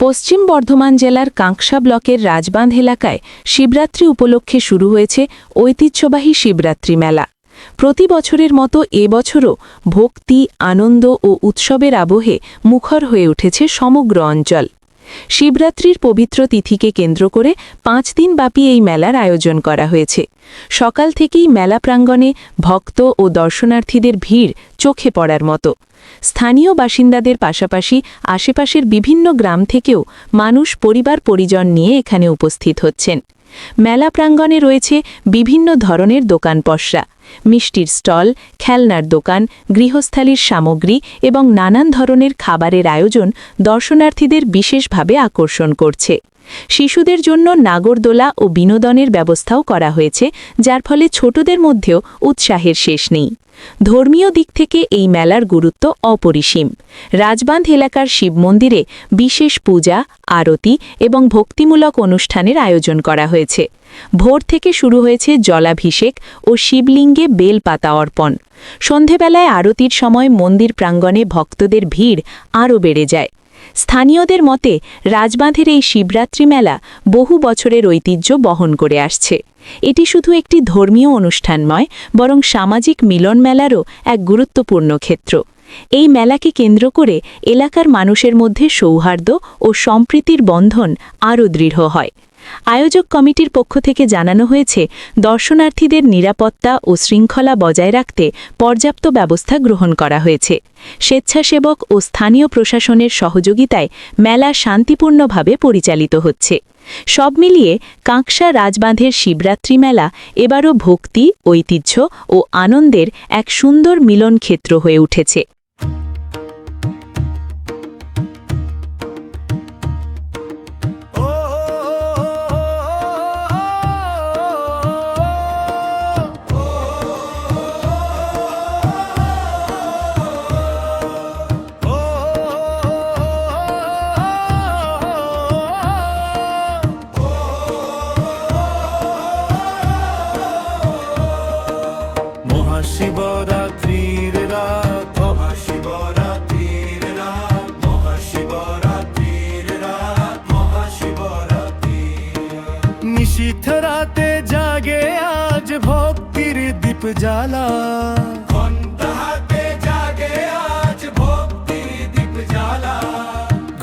পশ্চিম বর্ধমান জেলার কাঁকসা ব্লকের রাজবাঁধ এলাকায় শিবরাত্রি উপলক্ষে শুরু হয়েছে ঐতিহ্যবাহী শিবরাত্রি মেলা। প্রতি বছরের মতো এবছরও ভক্তি, আনন্দ ও উৎসবের আবহে মুখর হয়ে উঠেছে সমগ্র অঞ্চল। শিবরাত্রির পবিত্র তিথিকে কেন্দ্র করে পাঁচ দিন ব্যাপী এই মেলার আয়োজন করা হয়েছে। সকাল থেকেই মেলা প্রাঙ্গণে ভক্ত ও দর্শনার্থীদের ভিড় চোখে পড়ার মতো। স্থানীয় বাসিন্দাদের পাশাপাশি আশেপাশের বিভিন্ন গ্রাম থেকেও মানুষ পরিবার পরিজন নিয়ে এখানে উপস্থিত হচ্ছেন। মেলা প্রাঙ্গণে রয়েছে বিভিন্ন ধরনের দোকান পসরা, মিষ্টির স্টল, খেলনার দোকান, গৃহস্থালির সামগ্রী এবং নানান ধরনের খাবারের আয়োজন দর্শনার্থীদের বিশেষভাবে আকর্ষণ করছে। শিশুদের জন্য নাগরদোলা ও বিনোদনের ব্যবস্থাও করা হয়েছে, যার ফলে ছোটদের মধ্যেও উৎসাহের শেষ নেই। ধর্মীয় দিক থেকে এই মেলার গুরুত্ব অপরিসীম। রাজবাঁধ এলাকার শিব মন্দিরে বিশেষ পূজা, আরতি এবং ভক্তিমূলক অনুষ্ঠানের আয়োজন করা হয়েছে। ভোর থেকে শুরু হয়েছে জলাভিষেক ও শিবলিঙ্গে বেলপাতা অর্পণ। সন্ধেবেলায় আরতির সময় মন্দির প্রাঙ্গণে ভক্তদের ভিড় আরও বেড়ে যায়। স্থানীয়দের মতে, রাজবাঁধের এই শিবরাত্রি মেলা বহু বছরের ঐতিহ্য বহন করে আসছে। এটি শুধু একটি ধর্মীয় অনুষ্ঠান নয়, বরং সামাজিক মিলন মেলারও এক গুরুত্বপূর্ণ ক্ষেত্র। এই মেলাকে কেন্দ্র করে এলাকার মানুষের মধ্যে সৌহার্দ্য ও সম্প্রীতির বন্ধন আরও দৃঢ় হয়। আয়োজক কমিটির পক্ষ থেকে জানানো হয়েছে, দর্শনার্থীদের নিরাপত্তা ও শৃঙ্খলা বজায় রাখতে পর্যাপ্ত ব্যবস্থা গ্রহণ করা হয়েছে। স্বেচ্ছাসেবক ও স্থানীয় প্রশাসনের সহযোগিতায় মেলা শান্তিপূর্ণভাবে পরিচালিত হচ্ছে। সব মিলিয়ে কাঁকসা রাজবাঁধের শিবরাত্রি মেলা এবারও ভক্তি, ঐতিহ্য ও আনন্দের এক সুন্দর মিলন ক্ষেত্র হয়ে উঠেছে। জ্বালা ঘণ্টা হাতে জাগে আজ ভক্তির দীপ জ্বালা।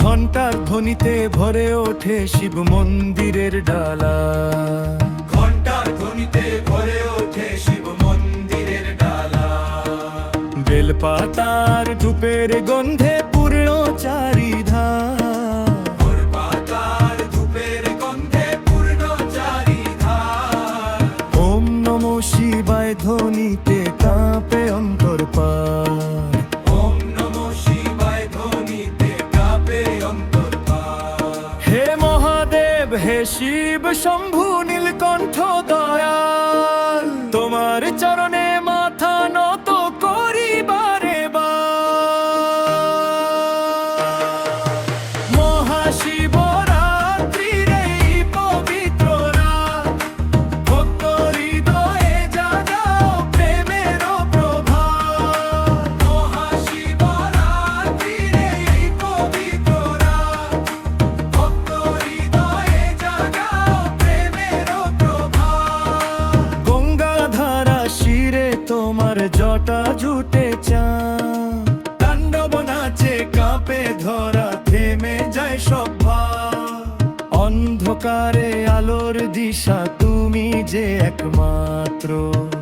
ঘণ্টার ধ্বনিতে ভরে ওঠে শিব মন্দিরের ডালা। ঘণ্টার ধ্বনিতে ভরে ওঠে শিব মন্দিরের ডালা। বেলপাতার ধূপের গন্ধে শিবায় ধ্বনিতে কাঁপে অন্তর পার ওম নমঃ শিবায় ধ্বনিতে কাঁপে অন্তর হে মহাদেব হে শিব শম্ভু নীলকণ্ঠ দয়াল তোমার চরণে তোমার জটা জুটে চা তাণ্ডব নাচে কাঁপে ধরা থেমে যায় সভা অন্ধকারে আলোর দিশা তুমি যে একমাত্র।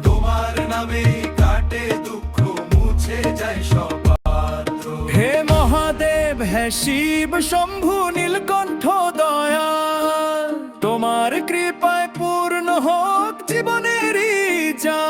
তোমার নামে কাটে দুঃখ মুছে যায় সপাত্র হে মহাদেব হে শিব শম্ভু নীলকণ্ঠ দয়াল। তোমার কৃপায় পূর্ণ হোক জীবনের ইচ্ছা